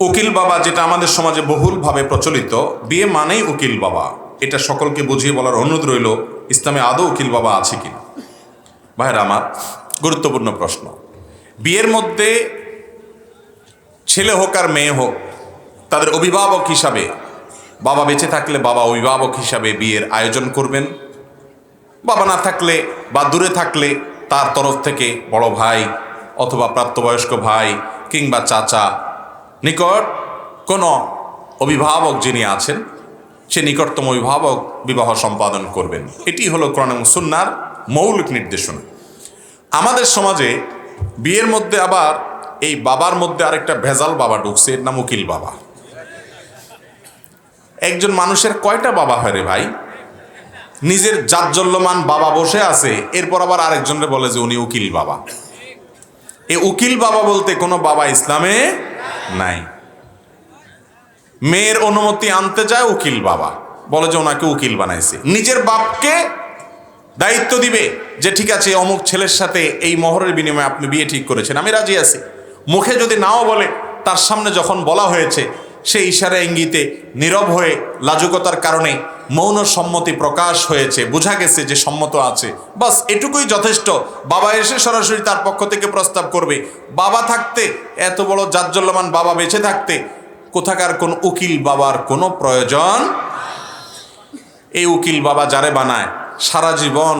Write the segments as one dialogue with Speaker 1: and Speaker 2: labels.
Speaker 1: উকিল বাবা যেটা আমাদের সমাজে বহুলভাবে প্রচলিত, বিয়ে মানেই উকিল বাবা। এটা সকলকে বুঝিয়ে বলার অনুরোধ রইল, ইসলামে আদৌ উকিল বাবা আছে কি কিনা ভাইরা আমার, গুরুত্বপূর্ণ প্রশ্ন। বিয়ের মধ্যে ছেলে হোক আর মেয়ে হোক, তাদের অভিভাবক হিসাবে, বাবা বেঁচে থাকলে বাবা অভিভাবক হিসাবে বিয়ের আয়োজন করবেন। বাবা না থাকলে বা দূরে থাকলে তার তরফ থেকে বড় ভাই অথবা প্রাপ্তবয়স্ক ভাই কিংবা চাচা নিকট কোনো অভিভাবক যিনি আছেন, সে নিকটতম অভিভাবক বিবাহ সম্পাদন করবেন। এটি হলো কোরআন সুন্নার মৌলিক নির্দেশনা। আমাদের সমাজে বিয়ের মধ্যে আবার এই বাবার মধ্যে আরেকটা ভেজাল বাবা ঢুকছে, এর নাম উকিল বাবা। একজন মানুষের কয়টা বাবা হয় রে ভাই? নিজের জাজ্জল্যমান বাবা বসে আছে, এরপর আবার আরেকজনরে বলে যে উনি উকিল বাবা। এই উকিল বাবা বলতে কোনো বাবা ইসলামে নাই। মেয়ের অনুমতি আনতে যায় উকিল বাবা। বলে যে ওনাকে উকিল বানাইছে। নিজের বাপকে দায়িত্ব দিবে যে, ঠিক আছে, অমুক ছেলের সাথে এই মহরের বিনিময়ে আপনি বিয়ে ঠিক করেছেন, আমি রাজি আছি। মুখে যদি নাও বলে, তার সামনে যখন বলা হয়েছে, সে ইশারা ইঙ্গিতে নীরব হয়ে লাজুকতার কারণে মৌন সম্মতি প্রকাশ হয়েছে, বোঝা গেছে যে সম্মত আছে। বাস এটুকুই যথেষ্ট। বাবা এসে সরাসরি তার পক্ষ থেকে প্রস্তাব করবে। বাবা থাকতে, এত বড় জাজ্জল্যমান বাবা বেঁচে থাকতে কোথাকার কোন উকিল বাবার কোনো প্রয়োজন? এই উকিল বাবা যারে বানায়? সারা জীবন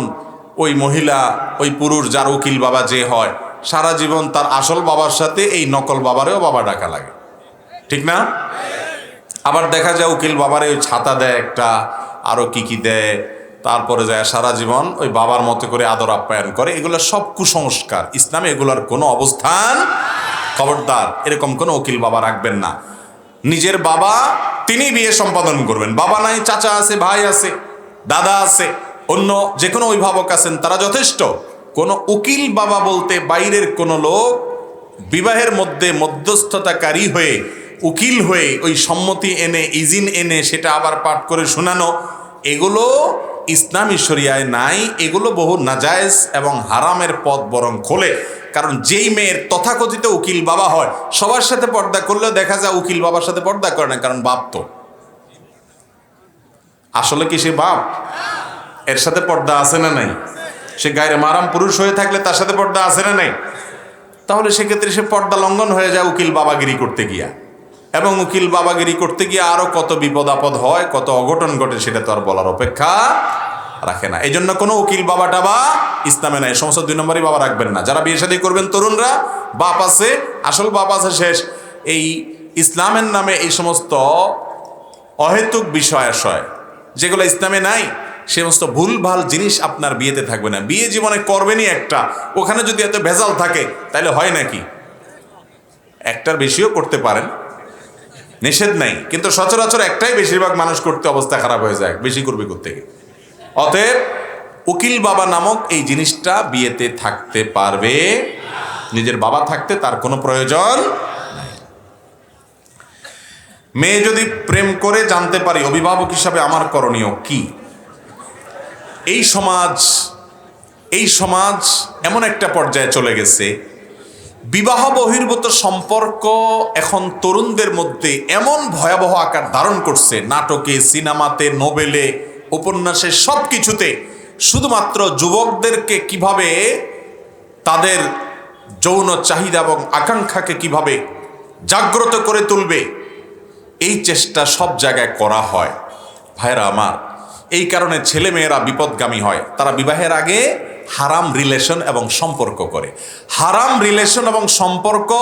Speaker 1: ওই মহিলা, ওই পুরুষ যার উকিল বাবা যে হয়, সারা জীবন তার আসল বাবার সাথে এই নকল বাবারেও বাবা ডাকা লাগে। ঠিক না? আবার দেখা যায় উকিল বাবারে ওই ছাতা দেয় একটা আরও কি কি দেয়, তারপরে যায় সারা জীবন ওই বাবার মতো করে আদর আপ্যায়ন করে। এগুলো সব কুসংস্কার। ইসলামে এগুলোর কোনো অবস্থান খবরদার, এরকম কোনো উকিল বাবা রাখবেন না। নিজের বাবা তিনি বিয়ে সম্পাদন করবেন। বাবা নাই, চাচা আছে, ভাই আছে, দাদা আছে, অন্য যে কোনো অভিভাবক আছেন, তারা যথেষ্ট। কোনো উকিল বাবা বলতে বাইরের কোনো লোক বিবাহের মধ্যে মধ্যস্থতাকারী হয়ে উকিল হয়ে ওই সম্মতি এনে, ইজিন এনে সেটা আবার পাঠ করে শোনানো, এগুলো ইসলামী শরিয়ায় নাই, এগুলো বহু নাজায়েজ এবং হারামের পথ বরং খোলে। কারণ যেই মেয়ের তথাকথিত উকিল বাবা হয়, সবার সাথে পর্দা করলেও দেখা যায় উকিল বাবার সাথে পর্দা করে না, কারণ বাপ তো। আসলে কি সে বাপ? এর সাথে পর্দা আছে না নাই? সে গায়ের মারাম পুরুষ হয়ে থাকলে তার সাথে পর্দা আছে না নাই? তাহলে সেক্ষেত্রে সে পর্দা লঙ্ঘন হয়ে যায় উকিল বাবাগিরি করতে গিয়া। এবং উকিল বাবাগিরি করতে গিয়ে আরও কত বিপদ আপদ হয়, কত অঘটন ঘটে সেটা তো আর বলার অপেক্ষা রাখে না। এই জন্য কোনো উকিল বাবা টাবা ইসলামে নাই, সমস্ত দুই নম্বরই বাবা রাখবেন না। যারা বিয়ে শাদী করবেন তরুণরা, বাপ আছে, আসল বাপ আছে শেষ। এই ইসলামের নামে এই সমস্ত অহেতুক বিষয় আশয়, যেগুলো ইসলামে নাই সে সমস্ত ভুলভাল জিনিস আপনার বিয়েতে থাকবে না। বিয়ে জীবনে করবেনই একটা। ওখানে যদি এত ভেজাল থাকে, তাহলে হয় নাকি? একটার বেশিও করতে পারেন। নিষেধ নাই। কিন্তু সচরাচর একটাই বেশিরভাগ মানুষ করতে অবস্থা খারাপ হয়ে যায়, বেশি করবে করতে গিয়ে অতএব উকিল বাবা নামক এই জিনিসটা বিয়েতে থাকতে পারবে, নিজের বাবা থাকতে তার কোনো প্রয়োজন মেয়ে যদি প্রেম করে জানতে পারি, অভিভাবক হিসাবে আমার করণীয় কি? এই সমাজ এই সমাজ এমন একটা পর্যায়ে চলে গেছে বিবাহ বহির্ভূত সম্পর্ক এখন তরুণদের মধ্যে এমন ভয়াবহ আকার ধারণ করছে। নাটকে, সিনেমাতে, নোবেলে, উপন্যাসে সব কিছুতে শুধুমাত্র যুবকদেরকে কীভাবে তাদের যৌন চাহিদা এবং আকাঙ্ক্ষাকে কীভাবে জাগ্রত করে তুলবে, এই চেষ্টা সব জায়গায় করা হয়। ভাইরা আমার, এই কারণে ছেলে মেয়েরা বিপদগামী হয়। তারা বিবাহের আগে হারাম রিলেশন এবং সম্পর্ক করে। হারাম রিলেশন এবং সম্পর্ক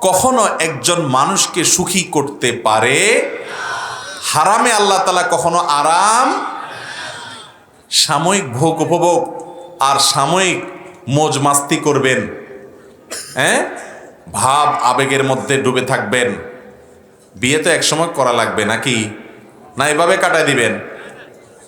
Speaker 1: কখনো একজন মানুষকে সুখী করতে পারে? হারামে আল্লাহ তালা কখনো আরাম? সাময়িক ভোগ উপভোগ আর সাময়িক মোজ মাস্তি করবেন। হ্যাঁ? ভাব, আবেগের মধ্যে ডুবে থাকবেন। বিয়ে তো একসময় করা লাগবে নাকি? না, এভাবে কাটায় দিবেন।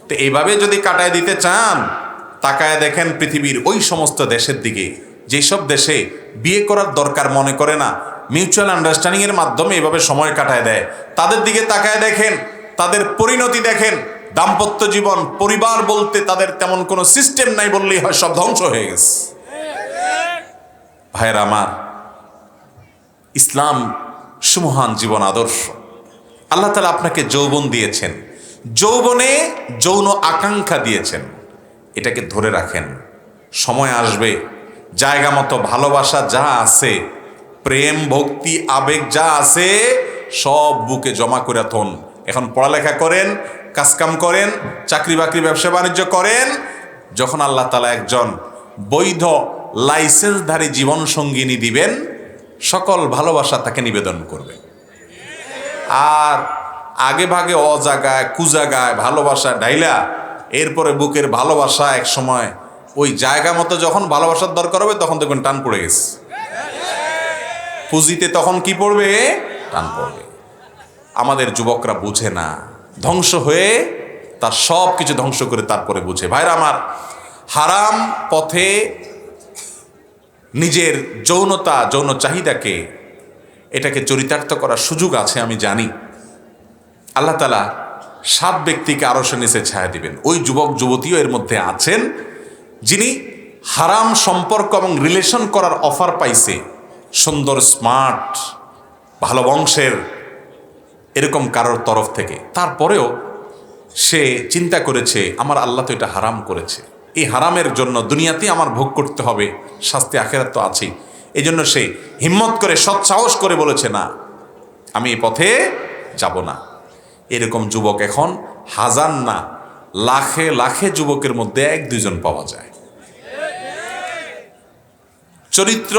Speaker 1: তো এইভাবে যদি কাটায় দিতে চান তাকায় দেখেন পৃথিবীর ওই সমস্ত দেশের দিকে। যেসব দেশে বিয়ে করার দরকার মনে করে না মিউচুয়াল আন্ডারস্ট্যান্ডিং এর মাধ্যমে এভাবে সময় কাটায় দেয়। তাদের দিকে তাকায় দেখেন, তাদের পরিণতি দেখেন। দাম্পত্য জীবন, পরিবার বলতে তাদের তেমন কোনো সিস্টেম নাই বললেই হয় সব ধ্বংস হয়ে গেছে। ভাইয়ের আমার, ইসলাম সুমহান জীবন আদর্শ। আল্লাহ তালা আপনাকে যৌবন দিয়েছেন। যৌবনে যৌন আকাঙ্ক্ষা দিয়েছেন। এটাকে ধরে রাখেন। সময় আসবে, জায়গা মতো ভালোবাসা যা আছে, প্রেম, ভক্তি, আবেগ যা আছে, সব বুকে জমা করে থন এখন পড়ালেখা করেন, কাজকাম করেন চাকরি বাকরি ব্যবসা বাণিজ্য করেন, যখন আল্লাহ তালা একজন বৈধ, লাইসেন্সধারী জীবন সঙ্গিনী দিবেন, সকল ভালোবাসা তাকে নিবেদন করবে। আর আগে ভাগে অজাগায়, কুজাগায় ভালোবাসা ডাইলা এরপরে বুকের ভালোবাসা এক সময় ওই জায়গা মতো যখন ভালোবাসার দরকার হবে, তখন দেখবেন টান পড়ে গেছে। পুঁজিতে তখন কি পড়বে? টান পড়বে। আমাদের যুবকরা বুঝে না। ধ্বংস হয়ে তার সব কিছু ধ্বংস করে তারপরে বুঝে। ভাইরা আমার, হারাম পথে নিজের যৌনতা, যৌন চাহিদাকে, এটাকে চরিতার্থ করার সুযোগ আছে আমি জানি। আল্লাহ তালা সাত ব্যক্তিকে আরও সে নিচে ছায়া দিবেন। ওই যুবক, যুবতীও এর মধ্যে আছেন যিনি হারাম সম্পর্ক এবং রিলেশন করার অফার পাইছে। সুন্দর স্মার্ট ভালো বংশের এরকম কারোর তরফ থেকে। তারপরেও সে চিন্তা করেছে, আমার আল্লাহ তো এটা হারাম করেছে। এই হারামের জন্য দুনিয়াতেই আমার ভোগ করতে হবে, শাস্তি আখেরাত তো আছেই। এই জন্য সে হিম্মত করে, সৎসাহস করে বলেছে, না, আমি এই পথে যাব না। এরকম যুবক এখন হাজার না, লাখে লাখে যুবকের মধ্যে এক দুজন পাওয়া যায়। চরিত্র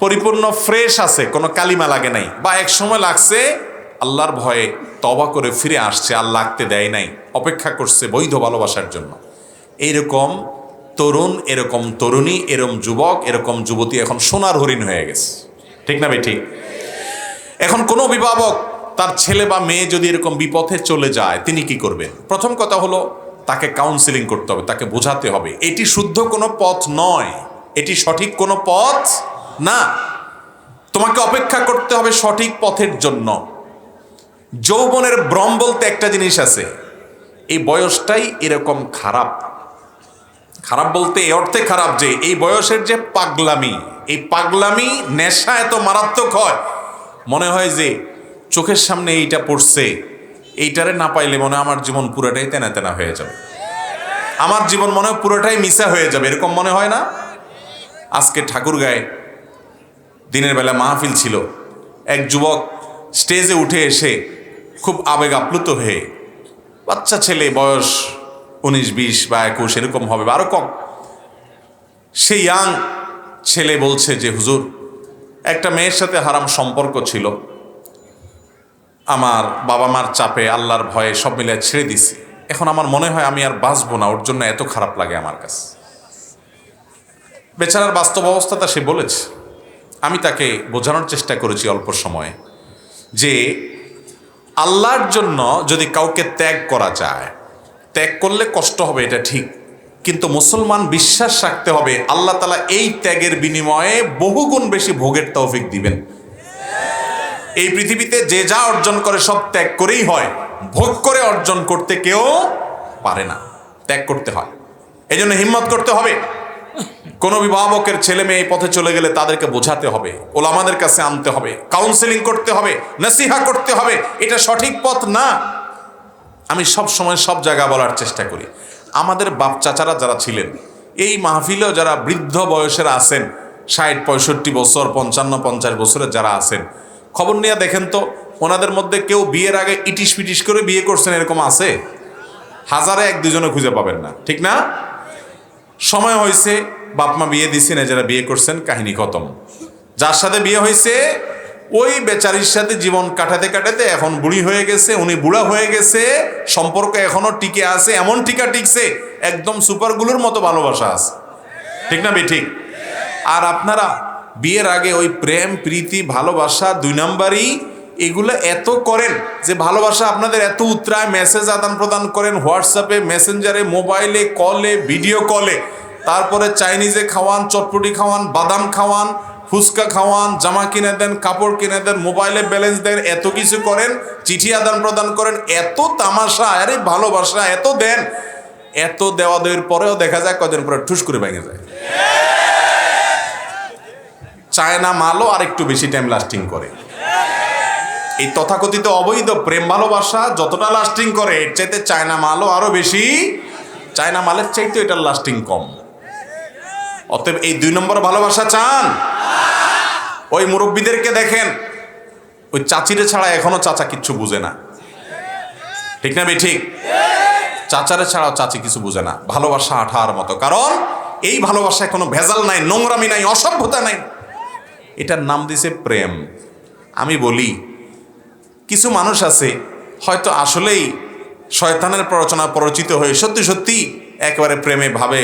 Speaker 1: পরিপূর্ণ ফ্রেশ আছে, কোনো কালিমা লাগে নাই, বা এক সময় লাগছে আল্লাহর ভয়ে তবা করে ফিরে আসছে, আর লাগতে দেয় নাই, অপেক্ষা করছে বৈধ ভালোবাসার জন্য। এইরকম তরুণ, এরকম তরুণী, এরকম যুবক, এরকম যুবতী এখন সোনার হরিণ হয়ে গেছে। ঠিক না ভাই, ঠিক? এখন কোনো অভিভাবক তার ছেলে বা মেয়ে যদি এরকম বিপথে চলে যায়, তিনি কি করবেন? প্রথম কথা হলো, তাকে কাউন্সিলিং করতে হবে, তাকে বোঝাতে হবে। এটি শুদ্ধ কোনো পথ নয়। এটি সঠিক কোনো পথ না। তোমাকে অপেক্ষা করতে হবে সঠিক পথের জন্য। যৌবনের ভ্রম বলতে একটা জিনিস আছে। এই বয়সটাই এরকম খারাপ। খারাপ বলতে এই অর্থে খারাপ যে, এই বয়সের যে পাগলামি, এই পাগলামি নেশা এত মারাত্মক হয়। মনে হয় যে চোখের সামনে এইটা পড়ছে, এইটারে না পাইলে মনে আমার জীবন পুরোটাই তেনা তেনা হয়ে যাবে। আমার জীবন মনে হয় পুরোটাই মিশা হয়ে যাবে, এরকম মনে হয় না? আজকে ঠাকুর গায়ে দিনের বেলা মাহফিল ছিল, এক যুবক স্টেজে উঠে এসে খুব আবেগ আপ্লুত হয়ে, বাচ্চা ছেলে বয়স উনিশ, বিশ বা একুশ, এরকম হবে আরও কম, সে ইয়াং ছেলে বলছে যে, হুজুর, একটা মেয়ের সাথে হারাম সম্পর্ক ছিল। আমার বাবা মার চাপে আল্লাহর ভয়ে সব মিলে ছেড়ে দিছি। এখন আমার মনে হয় আমি আর বাঁচবো না, ওর জন্য এত খারাপ লাগে আমার কাছে। বেচারার বাস্তব অবস্থাটা সে বলেছে। আমি তাকে বোঝানোর চেষ্টা করেছি অল্প সময়ে যে আল্লাহর জন্য যদি কাউকে ত্যাগ করা যায়, ত্যাগ করলে কষ্ট হবে, এটা ঠিক। কিন্তু মুসলমান বিশ্বাস রাখতে হবে, আল্লাহ তালা এই ত্যাগের বিনিময়ে বহুগুণ বেশি ভোগের তৌফিক দিবেন। এই পৃথিবীতে যে যা অর্জন করে সব ত্যাগ করেই হয়। ভোগ করে অর্জন করতে কেউ পারে না। ত্যাগ করতে হয়। এই জন্য হিম্মত করতে হবে। কোনো অভিভাবকের ছেলে মেয়ে এই পথে চলে গেলে তাদেরকে বোঝাতে হবে, ওলামাদের কাছে আনতে হবে কাউন্সেলিং করতে হবে, নসিহা করতে হবে। এটা সঠিক পথ না। আমি সব সময় সব জায়গা বলার চেষ্টা করি। আমাদের বাপ চাচারা যারা ছিলেন, এই মাহফিলেও যারা বৃদ্ধ বয়সের আছেন, ষাট, পঁয়ষট্টি বছর, পঞ্চান্ন, পঞ্চাশ বছরের যারা আছেন খবর নিয়ে দেখেন তো, ওনাদের মধ্যে কেউ বিয়ের আগে ইটিস পিটিস করে বিয়ে করছেন এরকম আছে? হাজারে এক দুজনে খুঁজে পাবেন না, ঠিক না? সময় হয়েছে, বাপ মা বিয়ে দিছেন যারা বিয়ে করছেন, কাহিনী খতম। যার সাথে বিয়ে হয়েছে, ওই বেচারির সাথে জীবন কাটাতে কাটাতে এখন বুড়ি হয়ে গেছে, উনি বুড়া হয়ে গেছে, সম্পর্ক এখনও টিকে আছে, এমন টিকা টিকছে, একদম সুপারগুলোর মতো ভালোবাসা আছে। ঠিক না, বে, ঠিক? আর আপনারা বিয়ের আগে ওই প্রেম, প্রীতি, ভালোবাসা দুই নাম্বারই এগুলো এত করেন যে ভালোবাসা আপনাদের এত উত্তরায় মেসেজ আদান প্রদান করেন হোয়াটসঅ্যাপে মেসেঞ্জারে মোবাইলে কলে ভিডিও কলে তারপরে চাইনিজে খাওয়ান, চটপটি খাওয়ান, বাদাম খাওয়ান, ফুচকা খাওয়ান, জামা কিনে দেন, কাপড় কিনে দেন মোবাইলে ব্যালেন্স দেন, এত কিছু করেন, চিঠি আদান প্রদান করেন, এত তামাশা, আরে ভালোবাসা, এত দেন। এত দেওয়া দেওয়ার পরেও দেখা যায় কদিন পরে ঠুস করে ভেঙে যায়। চায়না মালও আর একটু বেশি টাইম লাস্টিং করে। এই তথাকথিত অবৈধ প্রেম ভালোবাসা যতটা লাস্টিং করে, এর চাইতে চায়না মালও আরও বেশি। চায়না মালের চাইতে এটার লাস্টিং কম। অতএব এই দুই নম্বর ভালোবাসা চান। ওই মুরব্বীদেরকে দেখেন, ওই চাচিরে ছাড়া এখনও চাচা কিচ্ছু বুঝে না। ঠিক না ঠিক? চাচারে ছাড়াও চাচি কিছু বুঝে না। ভালোবাসা আঠার মতো। কারণ এই ভালোবাসায় কোনো ভেজাল নাই, নোংরামি নাই, অসভ্যতা নাই। এটার নাম দিছে প্রেম। আমি বলি, কিছু মানুষ আছে, হয়তো আসলেই শয়তানের প্ররোচনা পরিচিত হয়ে সত্যি সত্যি একেবারে প্রেমে ভাবে,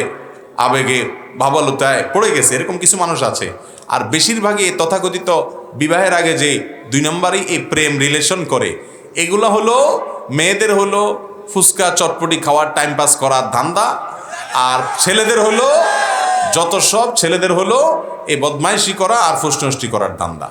Speaker 1: আবেগে ভাবালুতায় পড়ে গেছে, এরকম কিছু মানুষ আছে। আর বেশিরভাগই তথাকথিত বিবাহের আগে যে দুই নম্বরই এই প্রেম রিলেশন করে, এগুলো হলো মেয়েদের হলো ফুচকা চটপটি খাওয়ার টাইম পাস করার ধান্দা, আর ছেলেদের হলো যত সব ছেলেদের হলো এই বদমাইশি করা আর ফুষ্টি করার দান্দা